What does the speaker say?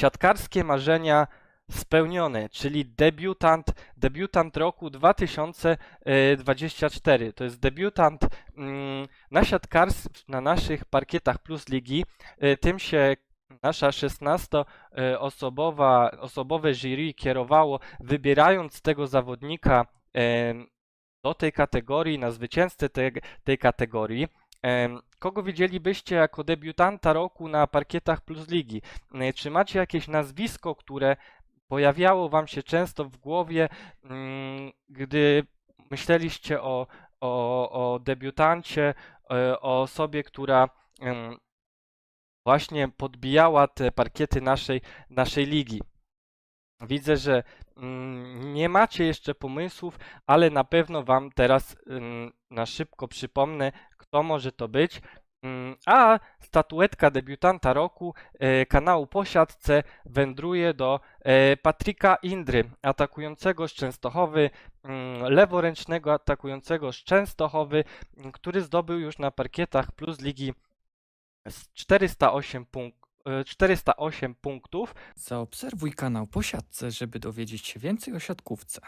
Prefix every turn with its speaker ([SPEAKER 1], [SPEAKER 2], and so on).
[SPEAKER 1] siatkarskie marzenia spełnione, czyli debiutant, debiutant roku 2024. To jest debiutant mm, na siatkars na naszych parkietach Plus Ligi. Y, Tym się nasza 16-osobowa, osobowe jury kierowało, wybierając tego zawodnika do tej kategorii, na zwycięzcę tej, tej kategorii. Kogo widzielibyście jako debiutanta roku na parkietach Plus Ligi? Czy macie jakieś nazwisko, które pojawiało Wam się często w głowie, mm, gdy myśleliście o, o, o debiutancie, e, o osobie, która właśnie podbijała te parkiety naszej, naszej ligi? Widzę, że mm, nie macie jeszcze pomysłów, ale na pewno Wam teraz na szybko przypomnę, kto może to być. A statuetka debiutanta roku e, kanału Posiadce wędruje do e, Patryka Indry, atakującego z Częstochowy, leworęcznego atakującego z Częstochowy, który zdobył już na parkietach Plus Ligi z 408 punktów. 408 punktów.
[SPEAKER 2] Zaobserwuj kanał po siatce, żeby dowiedzieć się więcej o siatkówce.